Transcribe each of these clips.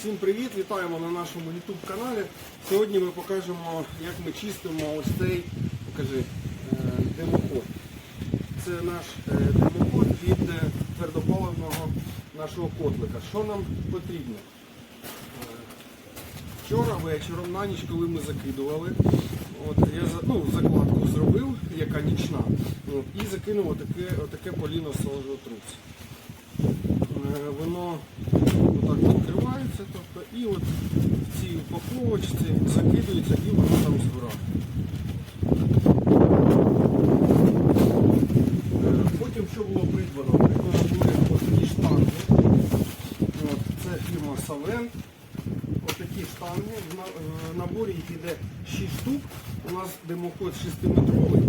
Всім привіт! Вітаємо на нашому YouTube каналі. Сьогодні ми покажемо, як ми чистимо ось цей покажи, е, димоход. Це наш е, димоход від е, твердопаливного нашого котлика. Що нам потрібно? Вчора вечором, на ніч, коли ми закидували, от, я ну, закладку зробив, яка нічна, і закинув отаке, отаке поліно. Е, Воно отак тобто, і от в цій упаковочці закидується і воно там збирає. Е, Потім що було придбано? Придбано були такі штанги. От, це фірма Савен. Отакі штанги. В в наборі їх іде 6 штук. У нас димоход 6-метровий.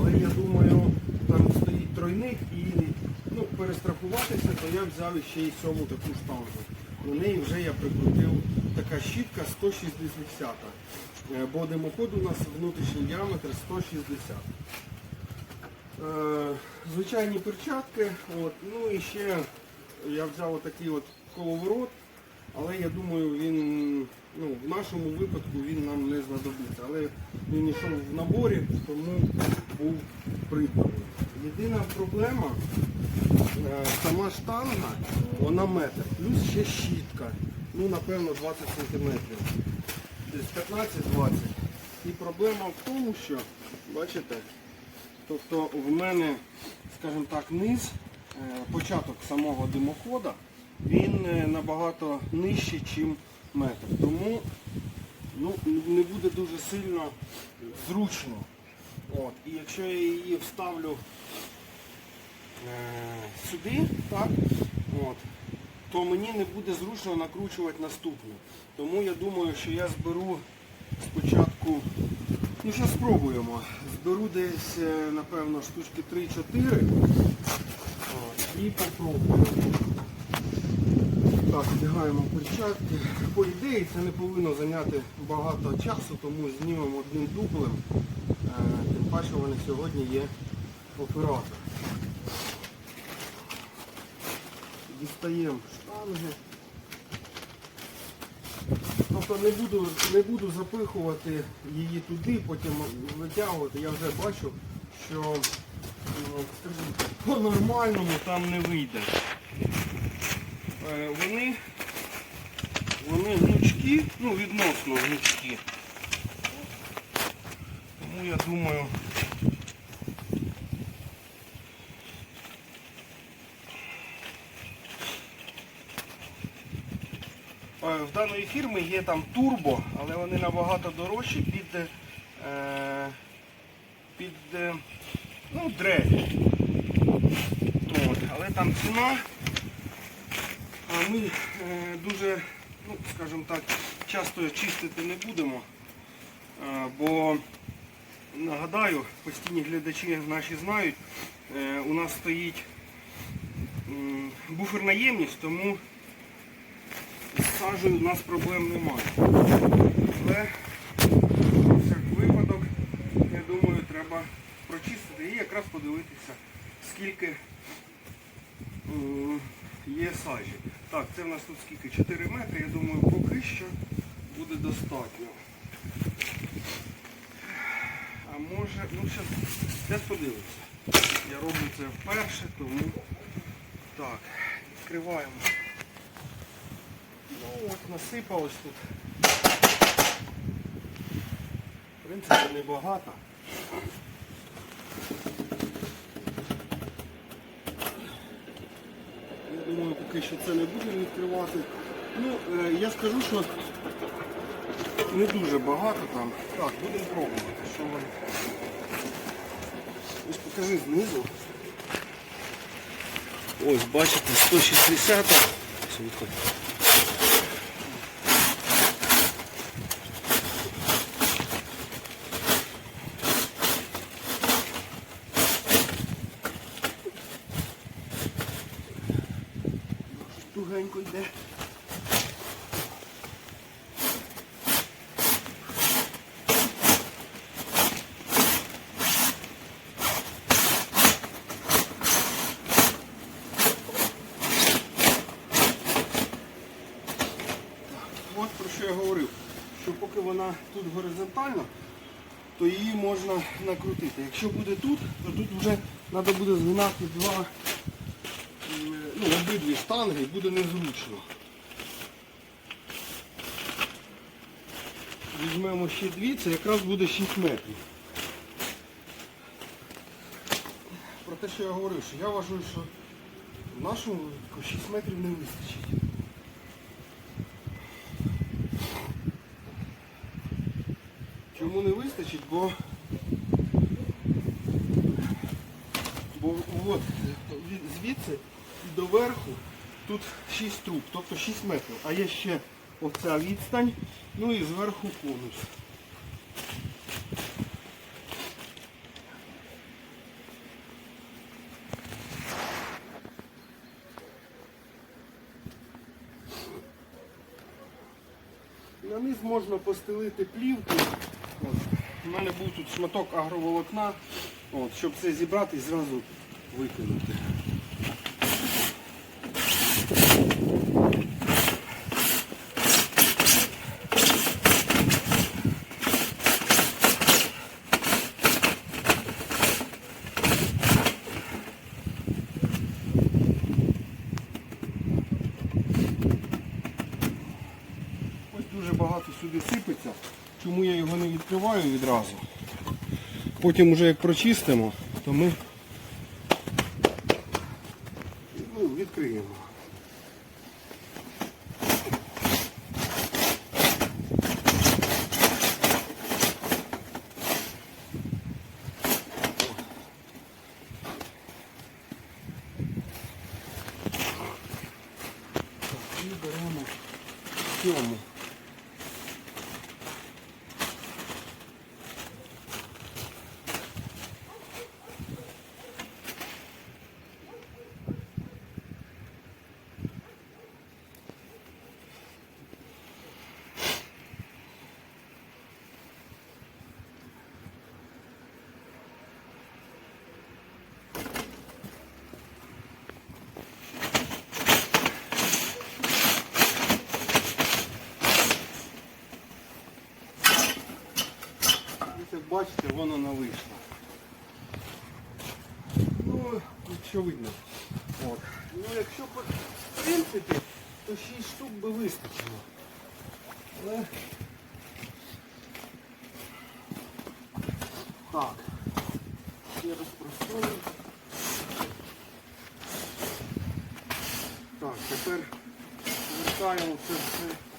Але я думаю, там стоїть тройник і ну, перестрахуватися, то я взяв ще й сьому таку штангу. На неї вже я прикрутив така щітка 160. Е, Бо димоход у нас внутрішній діаметр 160. Е, Звичайні перчатки. От. Ну і ще я взяв отакий от коловорот, але я думаю, він ну, в нашому випадку він нам не знадобиться. Але він йшов в наборі, тому був придбаний. Єдина проблема, е, сама штанга, вона метр, плюс ще щітка. Ну, напевно, 20 см. Десь 15-20. І проблема в тому, що, бачите, тобто в мене, скажімо так, низ, е, початок самого димохода, він е, набагато нижчий, ніж метр. Тому ну, не буде дуже сильно зручно. От. І якщо я її вставлю е, сюди, так, от, то мені не буде зручно накручувати наступну. Тому я думаю, що я зберу спочатку, ну що спробуємо, зберу десь, е, напевно, штучки 3-4 от, і попробую. Так, вдягаємо перчатки. По ідеї це не повинно зайняти багато часу, тому знімемо одним дублем. Е, Тим паче в мене сьогодні є оператор. Дістаємо штанги. Тобто не буду, не буду запихувати її туди, потім витягувати. Я вже бачу, що ну, по-нормальному там не вийде. Е, Вони, вони гнучкі, ну відносно гнучкі. Тому я думаю, Е, В даної фірми є там турбо, але вони набагато дорожчі під, е, під ну, дрель. Але там ціна. Ми е, дуже, ну, скажімо так, часто чистити не будемо, е, бо нагадаю, постійні глядачі наші знають, е, у нас стоїть буферна ємність, тому з сажею у нас проблем немає. Але на всяк випадок, я думаю, треба прочистити і якраз подивитися, скільки є сажі. Так, це в нас тут скільки? 4 метри, я думаю, поки що буде достатньо. А може, ну зараз десь подивимося. Я роблю це вперше, тому так, відкриваємо. Ну от насипалось тут. В принципі, небагато. Я думаю, поки що це не будемо відкривати. Ну, е, я скажу, що не дуже багато там. Так, будемо пробувати, що воно. Ось покажи знизу. Ось, бачите, 160. Тугенько йде. от про що я говорив, що поки вона тут горизонтальна, то її можна накрутити. Якщо буде тут, то тут вже треба буде згинати два, м, ну, обидві штанги буде незручно. Візьмемо ще дві, це якраз буде 6 метрів. Про те, що я говорив, що я вважаю, що в нашому випадку 6 метрів не вистачить. Чому не вистачить? Бо, бо от, звідси і до верху тут 6 труб, тобто 6 метрів. А є ще оця відстань, ну і зверху конус. На низ можна постелити плівку. У мене був тут шматок агроволокна, от, щоб це зібрати і зразу викинути. Ось дуже багато сюди сипеться. Чому я його не відкриваю відразу? Потім уже як прочистимо, то ми ну, відкриємо. Бачите, воно не вийшло. Ну, що видно. От. Ну, якщо в принципі, то 6 штук би вистачило. Але... Так. Ще раз простою. Так, тепер повертаємо це все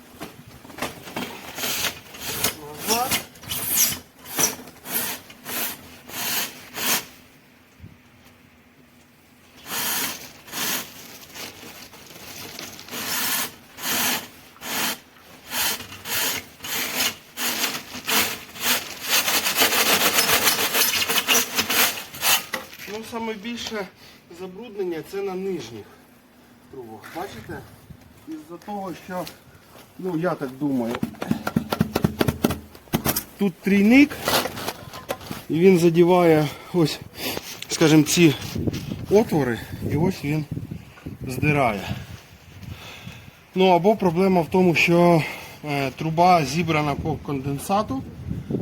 Ну, саме більше забруднення це на нижніх трубах. Бачите? Із-за того, що, ну я так думаю, тут трійник і він задіває ось, скажімо, ці отвори і ось він здирає. Ну або проблема в тому, що е, труба зібрана по конденсату.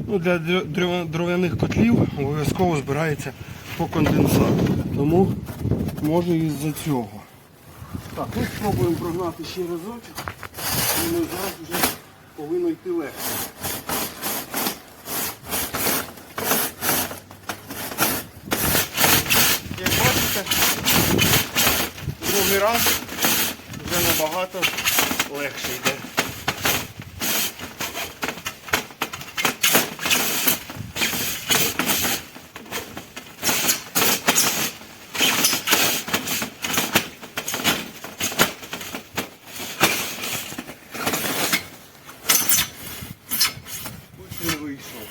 Ну, для др- др- дров'яних котлів обов'язково збирається по конденсату. Тому може із-за цього. Так, ми спробуємо прогнати ще разочок. І ми зараз вже повинно йти легше. Як бачите, другий раз вже набагато легше йде. Ось він вийшов.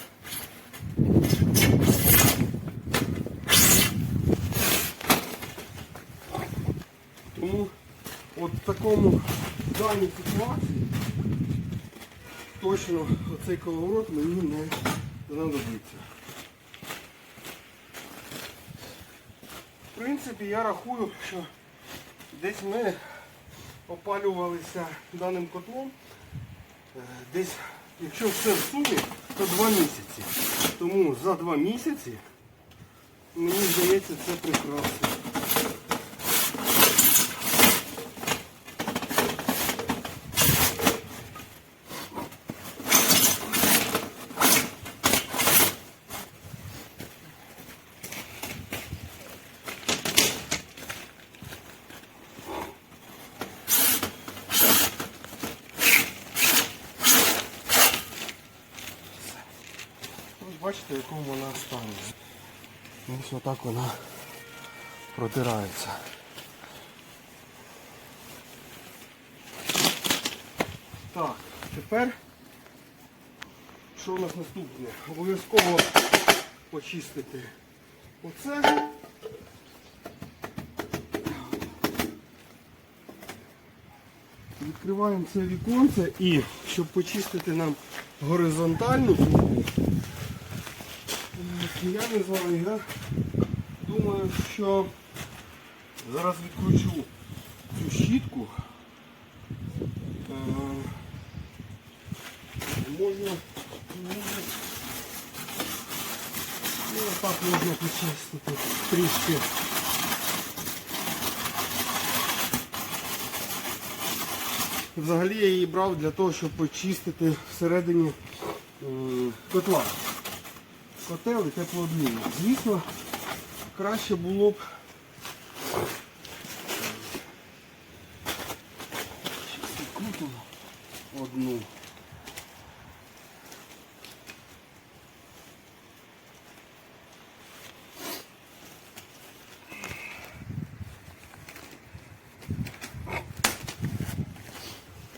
Тому от в такому в даній ситуації точно оцей коловорот мені не знадобиться. В принципі, я рахую, що десь ми опалювалися даним котлом Е, Десь, якщо все в сумі, то два місяці. Тому за два місяці, мені здається, це прекрасно. Ось бачите, в якому вона стані. Ось отак вона протирається. Так, тепер що у нас наступне? Обов'язково почистити оце. Відкриваємо це віконце і щоб почистити нам горизонтальну я не знаю, я думаю, що зараз відкручу цю щітку. Е, Можна, можна, ну, так можна почистити трішки. Взагалі я її брав для того, щоб почистити всередині котла котел і теплообмінник. Звісно, краще було б одну.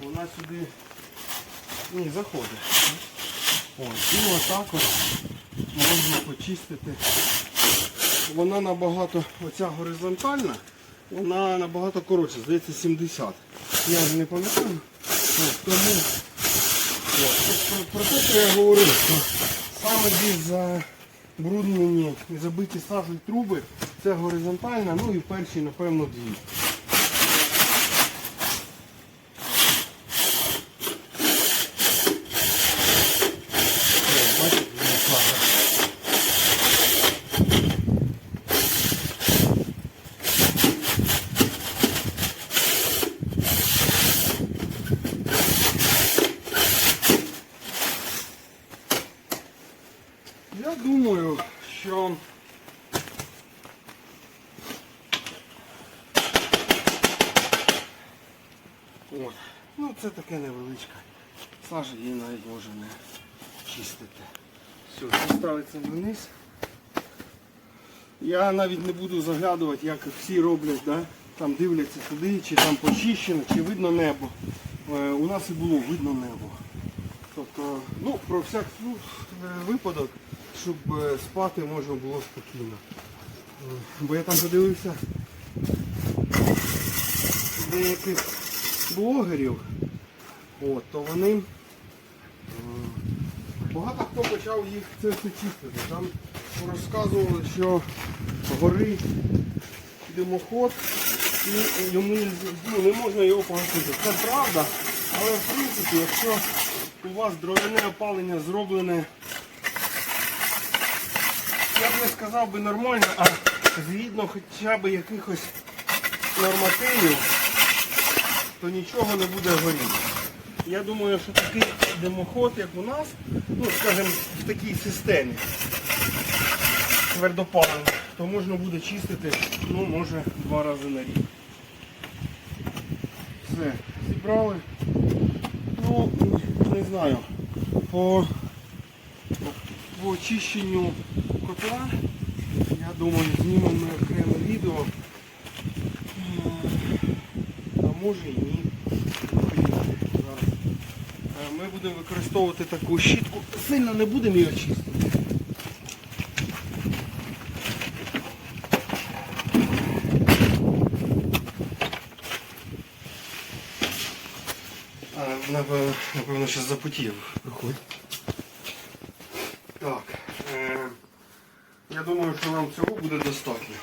Вона сюди не заходить. Ось, і отак от можна почистити. Вона набагато, оця горизонтальна, вона набагато коротша, здається 70. Я вже не пам'ятаю. Тому про, те, що я говорив, що саме десь забруднені забиті сажею труби, це горизонтальна, ну і перші, напевно, дві. О, бачите, вона сажа. Я думаю, що От. Ну це таке невеличке. Сажа її навіть може не чистити. Все, ставиться вниз. Я навіть не буду заглядувати, як всі роблять, да? там дивляться туди, чи там почищено, чи видно небо. Е, у нас і було видно небо. Тобто, ну, про всяк ну, випадок, щоб е, спати можна було спокійно. Бо я там подивився деяких блогерів, от, то вони багато хто почав їх це все чистити. Там розказували, що горить димоход і йому ну, не можна його погасити. Це правда, але в принципі, якщо у вас дровяне опалення зроблене, я б не сказав би нормально, а згідно хоча б якихось нормативів, то нічого не буде горіти. Я думаю, що такий димоход, як у нас, ну скажімо, в такій системі твердопаливний, то можна буде чистити, ну, може, два рази на рік. Все, зібрали. Ну, не знаю, по, по очищенню котла, я думаю, знімемо окреме відео. А може і ні. Е, Ми будемо використовувати таку щітку. Сильно не будемо її очистити. А, напевно, напевно, зараз запотів. Проходь. Так. Е, я думаю, що нам цього буде достатньо.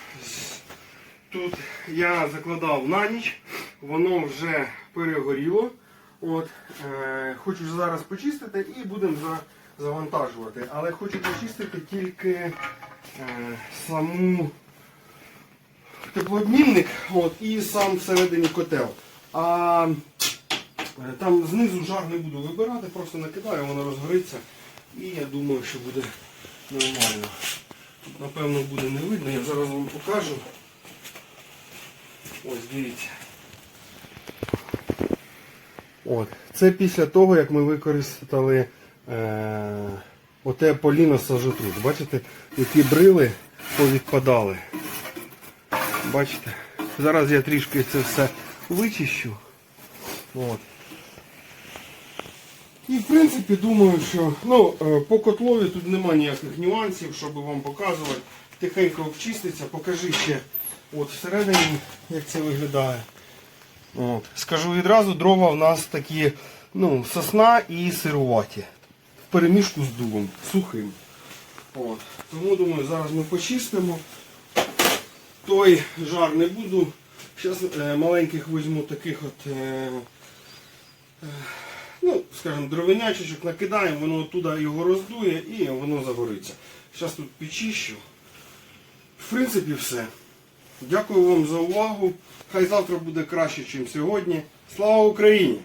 Тут я закладав на ніч, воно вже перегоріло. От, е, хочу зараз почистити і будемо за, завантажувати. Але хочу почистити тільки е, саму теплообмінник от, і сам всередині котел. А е, там знизу жар не буду вибирати, просто накидаю, воно розгориться. І я думаю, що буде нормально. Тут, напевно, буде не видно, я зараз вам покажу. Ось, дивіться. От. Це після того, як ми використали е, оте поліно сажотрут. Бачите, які брили повідпадали. Бачите? Зараз я трішки це все вичищу. От. І в принципі думаю, що ну, е, по котлові тут немає ніяких нюансів, щоб вам показувати. Тихенько обчиститься, покажи ще от всередині, як це виглядає. От. Скажу відразу, дрова в нас такі ну, сосна і сируваті. В переміжку з дубом, сухим. От. Тому думаю, зараз ми почистимо. Той жар не буду. Зараз е, маленьких візьму таких от, е, е, ну, скажімо, дровинячечок накидаємо, воно туди його роздує і воно загориться. Зараз тут підчищу. В принципі, все. Дякую вам за увагу. Хай завтра буде краще, ніж сьогодні. Слава Україні!